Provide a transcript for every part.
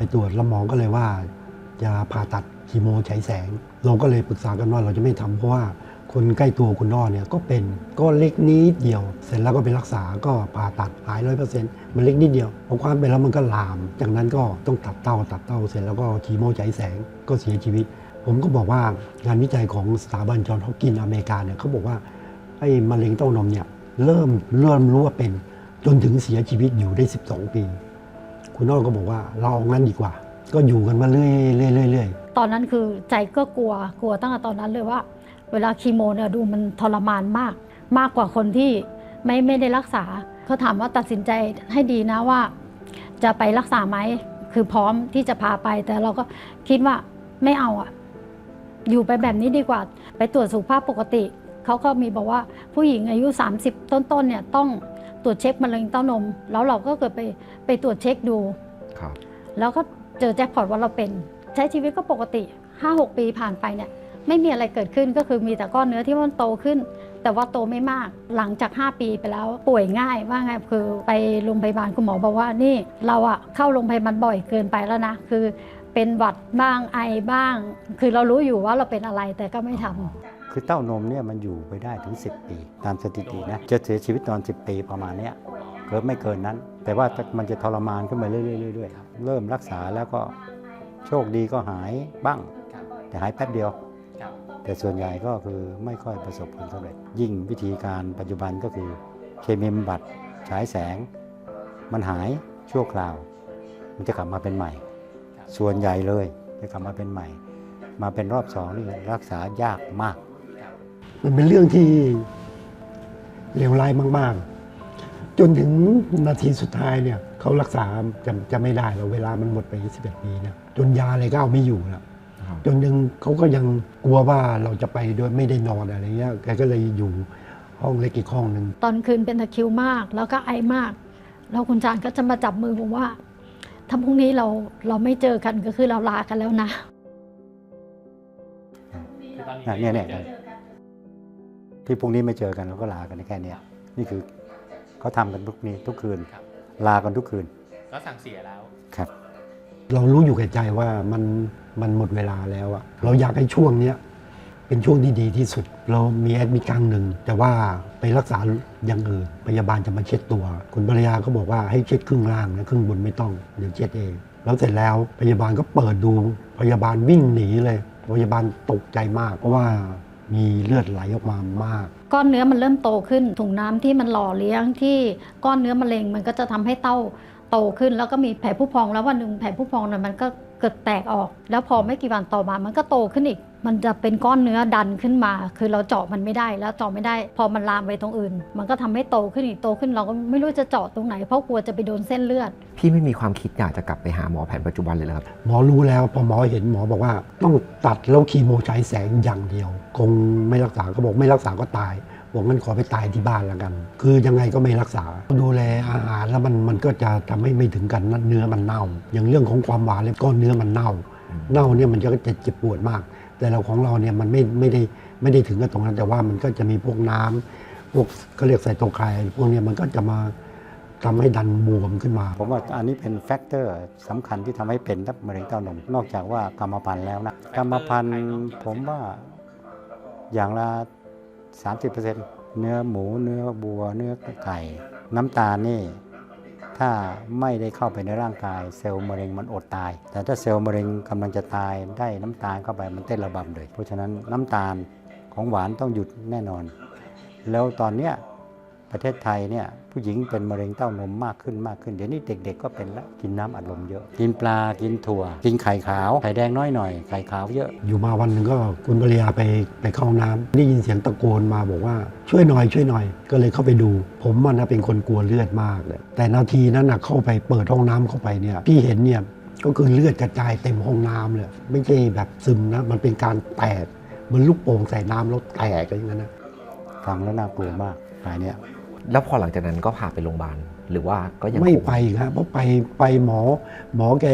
ไปตรวจแล้วหมอก็เลยว่าจะผ่าตัดคีโมฉายแสง เราก็เลยปรึกษากันว่าเราจะไม่ทำเพราะว่าคนใกล้ตัวคุณนอเนี่ยก็เป็นก็เล็กนิดเดียว เสร็จแล้วก็ไปรักษาก็ผ่าตัดหายร้อยเปอร์เซ็นต์มันเล็กนิดเดียวพอความเป็นแล้วมันก็ลาม จากนั้นก็ต้องตัดเต้าตัดเต้าเสร็จแล้วก็คีโมฉายแสงก็เสียชีวิต ผมก็บอกว่างานวิจัยของสถาบันจอห์นฮอปกินส์อเมริกาเนี่ยเขาบอกว่าไอ้มะเร็งเต้านมเนี่ยเริ่มเริ่มรู้ว่าเป็นจนถึงเสียชีวิตอยู่ได้ 12 ปี คุณน้อก็บอกว่าเราเอางั้นดีกว่า ก็อยู่กันมาเรื่อยๆเรื่อยๆเรื่อยๆตอนนั้นคือใจก็กลัวกลัวตั้งแต่ตอนนั้นเลยว่า เวลาคีโมเนี่ยดูมันทรมานมาก มากกว่าคนที่ไม่ไม่ได้รักษาเขาถามว่าตัดสินใจให้ดีนะว่า จะไปรักษาไหมคือพร้อมที่จะพาไปแต่เราก็คิดว่าไม่เอาอะอยู่ไปแบบนี้ดีกว่า ไปตรวจสุขภาพปกติเขาก็มีบอกว่าผู้หญิงอายุ 30 ต้นๆเนี่ยต้อง ตรวจเช็คมะเร็งเต้านม แล้วเราก็เกิดไปไปตรวจเช็คดู ครับ แล้วก็เจอแจ็คพอตว่าเราเป็น ใช้ชีวิตก็ปกติ5-6ปีผ่านไปเนี่ยไม่มีอะไรเกิดขึ้นก็คือมีแต่ก้อนเนื้อที่มันโตขึ้น แต่ว่าโตไม่มากหลังจาก 5 ปีไปแล้วป่วยง่ายว่าไงคือไปโรงพยาบาลคุณหมอบอกว่านี่ เราอะเข้าโรงพยาบาลบ่อยเกินไปแล้วนะคือเป็นหวัดบ้างไอบ้าง คือเรารู้อยู่ว่าเราเป็นอะไรแต่ก็ไม่ทำ คือเต้านมเนี่ยมันอยู่ไปได้ถึง 10 ปี ตามสถิตินะจะเสียชีวิตตอน 10 ปีประมาณเนี้ยเกิดไม่เกินนั้น แต่ว่ามันจะทรมานขึ้นมาเรื่อยๆเรื่อยๆเริ่มรักษาแล้วก็โชคดีก็หายบ้าง แต่หายแป๊บเดียว แต่ส่วนใหญ่ก็คือไม่ค่อยประสบผลสำเร็จ ยิ่งวิธีการปัจจุบันก็คือเคมีบำบัดฉายแสง มันหายชั่วคราว มันจะกลับมาเป็นใหม่ ส่วนใหญ่เลยจะกลับมาเป็นใหม่ มาเป็นรอบสองนี่รักษายากมาก มันเป็นเรื่องที่เลวร้ายมากๆ จนถึงนาทีสุดท้ายเนี่ยเขารักษาจะจะไม่ได้แล้วเวลามันหมดไป11ปีเนี่ยจนยาอะไรก็เอาไม่อยู่แล้วครับจนยังเขาก็ยังกลัวว่าเราจะไปโดยไม่ได้นอนอะไรเงี้ยแกก็เลยอยู่ห้องเล็กอีกห้องหนึ่งตอนคืนเป็นตะคริวมาก แล้วก็ไอมาก แล้วคุณจานก็จะมาจับมือผมว่าถ้าพรุ่งนี้เราเราไม่เจอกันก็คือเราลากันแล้วนะคือตอนนี้อะเนี่ยเนี่ยเนี่ย ที่พรุ่งนี้ไม่เจอกันเราก็ลากันแค่เนี้ยนี่คือเขาทำกันทุกนี้ทุกคืน ลากันทุกคืนก็สั่งเสียแล้วครับ เรารู้อยู่แก่ใจว่ามันมันหมดเวลาแล้วอะเราอยากให้ช่วงเนี้ยเป็นช่วงที่ดีที่สุด เรามีแอดมิดครั้งหนึ่งแต่ว่าไปรักษาอย่างอื่นพยาบาลจะมาเช็ดตัว คุณภรรยาก็บอกว่าให้เช็ดครึ่งล่างนะครึ่งบนไม่ต้องเดี๋ยวเช็ดเองแล้วเสร็จแล้วพยาบาลก็เปิดดูพยาบาลวิ่งหนีเลย พยาบาลตกใจมาก เพราะว่า มีเลือดไหลออกมามาก ก้อนเนื้อมันเริ่มโตขึ้น ถุงน้ำที่มันหล่อเลี้ยงที่ก้อนเนื้อมะเร็งมันก็จะทำให้เต้าโตขึ้น แล้วก็มีแผลผู้พองแล้ววันหนึ่งแผลผู้พองนั้นมันก็ เกิดแตกออก แล้วพอไม่กี่วันต่อมามันก็โตขึ้นอีก มันจะเป็นก้อนเนื้อดันขึ้นมา คือเราเจาะมันไม่ได้แล้วเจาะไม่ได้ พอมันลามไปตรงอื่น มันก็ทำให้โตขึ้นอีกโตขึ้นเราก็ไม่รู้จะเจาะตรงไหนเพราะกลัวจะไปโดนเส้นเลือด พี่ไม่มีความคิดอยากจะกลับไปหาหมอแผนปัจจุบันเลยเหรอครับหมอรู้แล้วพอหมอเห็นหมอบอกว่า ต้องตัดแล้วคีโมฉายแสงอย่างเดียว คงไม่รักษาก็บอกไม่รักษาก็ตาย บอกงั้นขอไปตายที่บ้านล้วกัน คือยังไงก็ไม่รักษา ดูแลอาหารแล้วมันมันก็จะทำให้ไม่ถึงกันนั่นเนื้อมันเน่า อย่างเรื่องของความหวานเลยก้อนเนื้อมันเน่า เน่าเนี่ยมันจะจะเจ็บปวดมาก แต่เราของเราเนี่ยมันไม่ไม่ได้ไม่ได้ถึงกับตรงนั้น แต่ว่ามันก็จะมีพวกน้ำพวกก็เรียกไซโตไคน์พวกเนี้ยมันก็จะมาทำให้ดันบวมขึ้นมา ผมว่าอันนี้เป็นแฟกเตอร์สำคัญที่ทำให้เป็นมะเร็งเต้านม นอกจากว่ากรรมพันธุ์แล้วนะ กรรมพันธุ์ผมว่าอย่างละ 30%เนื้อหมูเนื้อบัว เนื้อไก่ น้ำตาลนี่ ถ้าไม่ได้เข้าไปในร่างกาย เซลล์มะเร็งมันอดตาย แต่ถ้าเซลล์มะเร็งกำลังจะตายได้น้ำตาลเข้าไปมันเต้นระบำเลย เพราะฉะนั้นน้ำตาลของหวานต้องหยุดแน่นอน แล้วตอนเนี้ย ประเทศไทยเนี่ยผู้หญิงเป็นมะเร็งเต้านมมากขึ้นมากขึ้น เดี๋ยวนี้เด็ก ๆ ก็เป็นละกินน้ำอัดลมเยอะ กินปลากินถั่ว กินไข่ขาว ไข่แดงน้อยหน่อยไข่ขาวเยอะ อยู่มาวันหนึ่งก็คุณภรรยาไปไปเข้าห้องน้ำได้ยินเสียงตะโกนมาบอกว่าช่วยหน่อยช่วยหน่อย ก็เลยเข้าไปดู ผมมันนะเป็นคนกลัวเลือดมากเลยแต่นาทีนั้นนะเข้าไปเปิดห้องน้ำเข้าไปเนี่ยที่เห็นเนี่ยก็คือเลือดกระจายเต็มห้องน้ำเลยไม่ใช่แบบซึมนะมันเป็นการแตกเหมือนลูกโป่งใส่น้ำแล้วแตกอะไรอย่างนั้นนะฟังแล้วน่ากลัวมากรายเนี้ย แล้วพอหลังจากนั้นก็พาไปโรงพยาบาลหรือว่าก็ยังไม่คงไปครับเพราะไปไปหมอหมอแก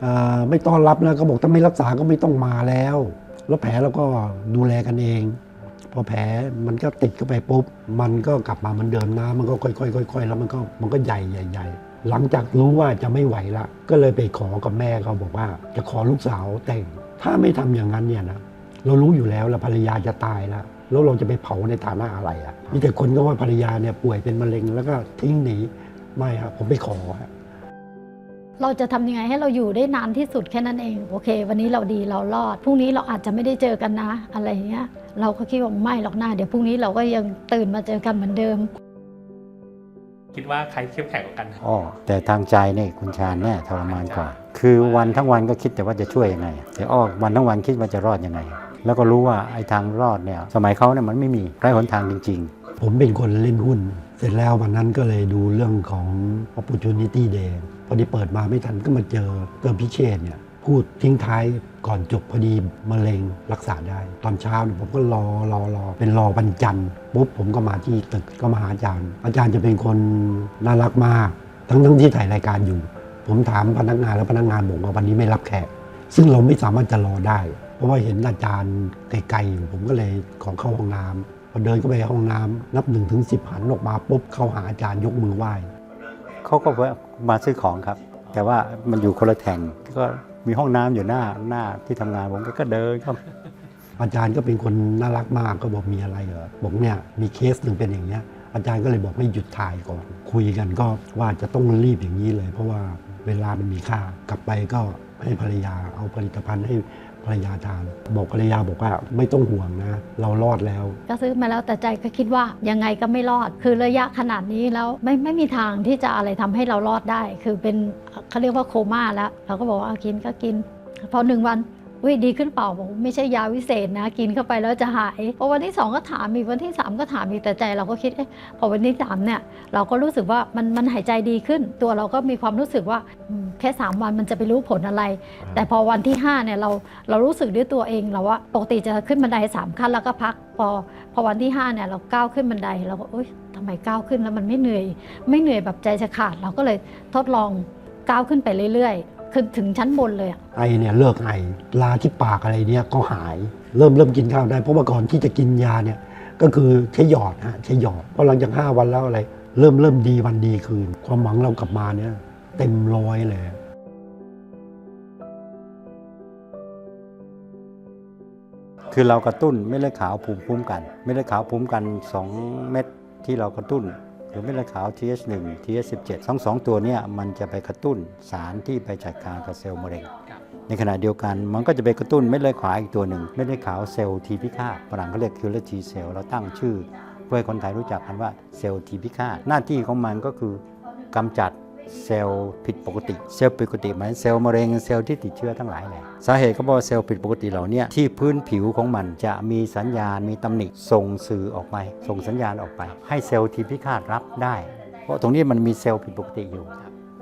เอ่อไม่ต้อนรับนะก็บอกถ้าไม่รักษาก็ไม่ต้องมาแล้ว แล้วแผลเราก็ดูแลกันเอง พอแผลมันก็ติดเข้าไปปุ๊บมันก็กลับมาเหมือนเดิมนะมันก็ค่อยๆค่อยๆแล้วมันก็มันก็ใหญ่ใหญ่ใหญ่หลังจากรู้ว่าจะไม่ไหวละ ก็เลยไปขอกับแม่เขาบอกว่า จะขอลูกสาวแต่ง ถ้าไม่ทำอย่างนั้นเนี่ยนะเรารู้อยู่แล้วแล้วภรรยาจะตายแล้ว แล้วเราจะไปเผาในฐานะอะไรอะ่ะมีแต่คนก็ว่าภรรยาเนี่ยป่วยเป็นมะเร็งแล้วก็ทิ้งหนีไม่ครับผมไปขอฮะเราจะทำยังไงให้เราอยู่ได้นานที่สุดแค่นั้นเอง โอเค วันนี้เราดีเรารอดพรุ่งนี้เราอาจจะไม่ได้เจอกันนะ อะไรอย่างเงี้ย เราก็คิดว่าไม่หรอกนะเดี๋ยวพรุ่งนี้เราก็ยังตื่นมาเจอกันเหมือนเดิม คิดว่าใครเข้มแข็งกว่ากันอ๋อแต่ทางใจเนี่ยคุณชาญเนี่ยทรมานกว่า คือวันทั้งวันก็คิดแต่ว่าจะช่วยยังไงแต่อ้อวันทั้งวันคิดว่าจะรอดยังไง แล้วก็รู้ว่าไอ้ทางรอดเนี่ยสมัยเขาเนี่ยมันไม่มีไร้หนทางจริง ๆ ผมเป็นคนเล่นหุ้น เสร็จแล้ววันนั้นก็เลยดูเรื่องของ opportunity day พอดีเปิดมาไม่ทันก็มาเจอเกิร์พิเชษเนี่ยพูดทิ้งท้ายก่อนจบพอดีมะเร็งรักษาได้ ตอนเช้าเนี่ยผมก็รอรอรอเป็นรอวันจันทร์ปุ๊บผมก็มาที่ตึกก็มาหาอาจารย์ อาจารย์จะเป็นคนน่ารักมาก ทั้งทั้งที่ถ่ายรายการอยู่ ผมถามพนักงานแล้วพนักงานบอกว่าวันนี้ไม่รับแขกซึ่งเราไม่สามารถจะรอได้ ราะว่าเห็นอาจารย์ไกลๆอยู่ผมก็เลยขอเข้าห้องน้ำพอเดินเข้าไปห้องน้ำนับหนึ่งถึงสิบหันออกมาปุ๊บเข้าหาอาจารย์ยกมือไหว้เขาก็แวะมาซื้อของครับ แต่ว่ามันอยู่คนละแท่งก็มีห้องน้ำอยู่หน้าหน้าที่ทำงานผมก็เดินเข้าอาจารย์ก็เป็นคนน่ารักมากก็บอกมีอะไรเหรอบอกเนี่ยมีเคสหนึ่งเป็นอย่างเนี้ยอาจารย์ก็เลยบอกให้หยุดถ่ายก่อน คุยกันก็ว่าจะต้องรีบอย่างนี้เลย เพราะว่าเวลามันมีค่ากลับไปก็ให้ภรรยาเอาผลิตภัณฑ์ให้ ภรรยาทาน บอกภรรยาบอกว่าไม่ต้องห่วงนะ เรารอดแล้ว ก็ซื้อมาแล้วแต่ใจก็คิดว่ายังไงก็ไม่รอด คือระยะขนาดนี้แล้วไม่ไม่มีทางที่จะอะไรทำให้เรารอดได้ คือเป็นเขาเรียกว่าโคม่าแล้ว เราก็บอกว่าเอากินก็กิน พอหนึ่งวัน อุ้ยดีขึ้นเปล่าบอกไม่ใช่ยาวิเศษนะ กินเข้าไปแล้วจะหายพอวันที่สองก็ถามอีกวันที่สามก็ถามอีกแต่ใจเราก็คิดเอ๊ะพอวันที่สามเนี่ยเราก็รู้สึกว่ามันมันหายใจดีขึ้น ตัวเราก็มีความรู้สึกว่าอืมแค่สามวันมันจะไปรู้ผลอะไร แต่พอวันที่ห้าเนี่ยเราเรารู้สึกด้วยตัวเองเราว่าปกติจะขึ้นบันไดสามขั้นแล้วก็พักพอพอวันที่ห้าเนี่ยเราก้าวขึ้นบันไดเราก็เอ้ยทำไมก้าวขึ้นแล้วมันไม่เหนื่อย ไม่เหนื่อยแบบใจจะขาด เราก็เลยทดลองก้าวขึ้นไปเรื่อยๆ ขึ้นถึงชั้นบนเลยอะไอเนี่ยเลิกไอลาที่ปากอะไรเนี่ยก็หาย เริ่มเริ่มกินข้าวได้ เพราะว่าก่อนที่จะกินยาเนี่ยก็คือใช้หยอดฮะใช้หยอดพอหลังจาก5วันแล้วอะไร เริ่มเริ่มดีวันดีคืน ความหวังเรากลับมาเนี่ยเต็มร้อยเลยคือเรากระตุ้นเม็ดเลือดขาวภูมิคุ้มกัน เม็ดเลือดขาวภูมิคุ้มกัน 2 เม็ดที่เรากระตุ้นห รือเม็ดเลือดขาว TH1 TH17 ทั้งสองตัวเนี้มันจะไปกระตุ้นสารที่ไปจัดการกับเซลล์มะเร็ง ในขณะเดียวกันมันก็จะไปกระตุ้นเม็ดเลือดขาวอีกตัวหนึ่งเม็ดเลือดขาวเซลล์ทีพิฆาตฝรั่งเขาเรียกคิวเลอร์ทีเซลล์เราตั้งชื่อ เพื่อให้คนไทยรู้จักกันว่าเซลล์ทีพิฆาตหน้าที่ของมันก็คือกำจัด เซลล์ผิดปกติ เซลล์ผิดปกติหมายถึงเซลล์มะเร็งเซลล์ที่ติดเชื้อทั้งหลายแหละสาเหตุก็เพราะว่าเซลล์ผิดปกติเหล่าเนี้ที่พื้นผิวของมันจะมีสัญญาณมีตำหนิส่งสื่อออกไป ส่งสัญญาณออกไป ให้เซลล์ทีพิฆาตรับได้ เพราะตรงนี้มันมีเซลล์ผิดปกติอยู่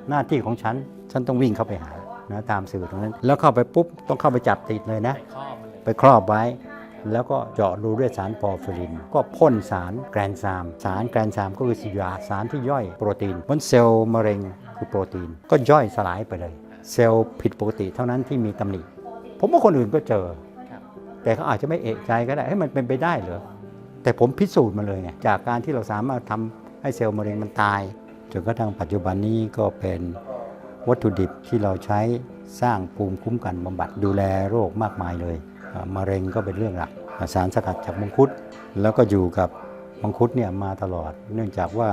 หน้าที่ของฉันฉันต้องวิ่งเข้าไปหานะตามสื่อตรงนั้น แล้วเข้าไปปุ๊บต้องเข้าไปจับติดเลยนะ ไปครอบมันเลยไปครอบไว้ แล้วก็เจาะรูด้วยสารพอร์ฟิริน ก็พ่นสารแกรนซาม สารแกรนซามก็คือสยาสารที่ย่อยโปรตีนมันเซลล์มะเร็งคือโปรตีน ก็ย่อยสลายไปเลย เซลล์ผิดปกติเท่านั้นที่มีตำหนิ ผมว่าคนอื่นก็เจอ แต่เขาอาจจะไม่เอกใจก็ได้ให้มันเป็นไปได้เหรอแต่ผมพิสูจน์มาเลยไงจากการที่เราสามารถทำให้เซลล์มะเร็งมันตายจนกระทั่งปัจจุบันนี้ก็เป็นวัตถุดิบที่เราใช้สร้างภูมิคุ้มกันบำบัดดูแลโรคมากมายเลย มะเร็งก็เป็นเรื่องหลักสารสกัดจากมังคุดแล้วก็อยู่กับมังคุดเนี่ยมาตลอด เนื่องจากว่า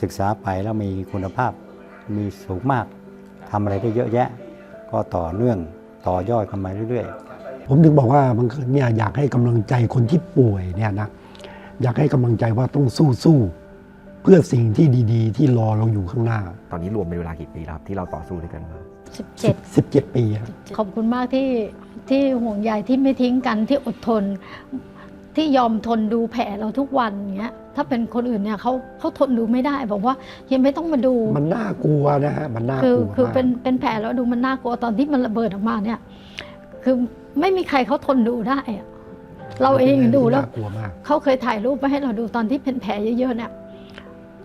ศึกษาไปแล้วมีคุณภาพมีสูงมากทำอะไรได้เยอะแยะ ก็ต่อเนื่องต่อยอดกันมาเรื่อยๆ ผมถึงบอกว่าบางคนเนี่ยอยากให้กำลังใจคนที่ป่วยเนี่ยนะอยากให้กำลังใจว่าต้องสู้สู้ เพื่อสิ่งที่ดีๆ ที่รอเราอยู่ข้างหน้า ตอนนี้รวมเป็นเวลากี่ปีแล้วครับที่เราต่อสู้ด้วยกันมา 17 17 ปีครับขอบคุณมากที่ที่ห่วงใยที่ไม่ทิ้งกันที่อดทน ที่ยอมทนดูแผลเราทุกวันอย่างเงี้ยถ้าเป็นคนอื่นเนี่ยเขาเขาทนดูไม่ได้บอกว่ายังไม่ต้องมาดู มันน่ากลัวนะฮะมันน่ากคือลัวคือมากเป็นเป็นแผลแล้วดูมันน่ากลัวตอนที่มันระเบิดออกมาเนี่ย คือไม่มีใครเขาทนดูได้อะเราเองดูแล้วน่ากลัวมาก เขาเคยถ่ายรูปมาให้เราดูตอนที่เป็นแผลเยอะๆเนี่ย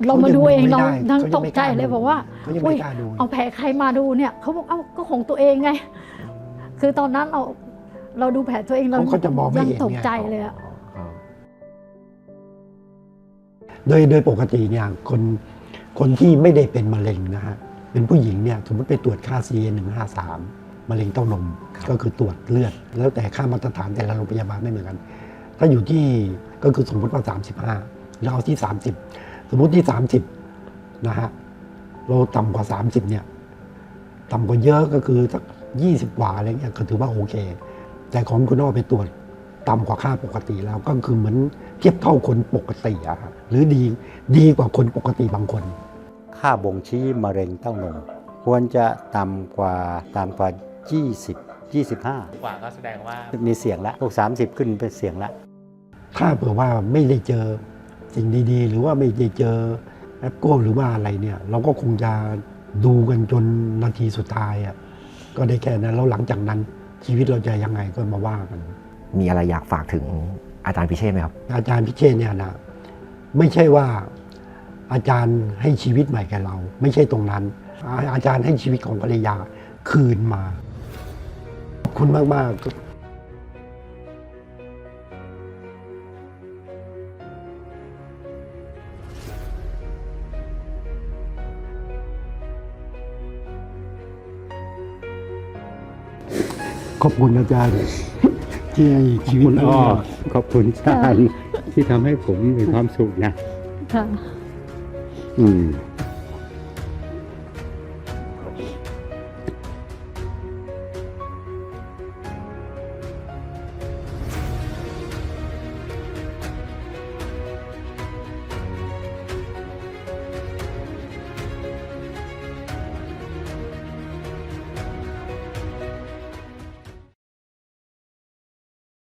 เรามาดูเองเราทั้งตกใจเลยบอกว่าเขายังอุ๊ไม่ยกล้าดูเอาแผลใครมาดูเนี่ยเขาบอกเอ้าก็ของตัวเองไง คือตอนนั้นเราเราดูแผลตัวเองเราเขาก็จะมองไม่ยังเห็นตกไงใจเลยอะโดยโดยปกติเนี่ยคนคนที่ไม่ได้เป็นมะเร็งนะฮะเป็นผู้หญิงเนี่ยสมมติไปตรวจค่า CA 153มะเร็งเต้านมก็คือตรวจเลือด แล้วแต่ค่ามาตรฐานแต่ละโรงพยาบาลไม่เหมือนกัน ถ้าอยู่ที่ก็คือสมมติว่า 35เราเอาที่ 30 สมมติที่ 30 นะฮะเราต่ำกว่า 30 เนี่ย ต่ำกว่าเยอะก็คือสัก20 กว่าอะไรเงี้ยก็ถือว่าโอเค แต่ของคุณอ้อไปตรวจต่ำกว่าค่าปกติแล้วก็คือเหมือนเทียบเท่าคนปกติอะครับหรือดีดีกว่าคนปกติบางคน ค่าบ่งชี้มะเร็งเต้านมควรจะต่ำกว่าต่ำกว่า 20 25 กว่าก็แสดงว่ามีเสี่ยงละพวก30 ขึ้นเป็นเสี่ยงละถ้าเผื่อว่าไม่ได้เจอ สิ่งดีๆ หรือว่าไม่ได้เจอแอปโก้หรือว่าอะไรเนี่ย เราก็คงจะดูกันจนนาทีสุดท้ายอะก็ได้แค่นั้นแล้วหลังจากนั้นชีวิตเราจะยังไงก็มาว่ากัน มีอะไรอยากฝากถึงอาจารย์พิเชษไหมครับ อาจารย์พิเชษเนี่ยนะไม่ใช่ว่าอาจารย์ให้ชีวิตใหม่แก่เรา ไม่ใช่ตรงนั้น อาอาจารย์ให้ชีวิตของภรรยาคืนมาขอบคุณมากๆ อบคุณอาจารย์ที่ให้ชีวิตคุณอ้อเราขอบคุณชาญที่ทำให้ผมมีความสุขนะ ค่ะ อืม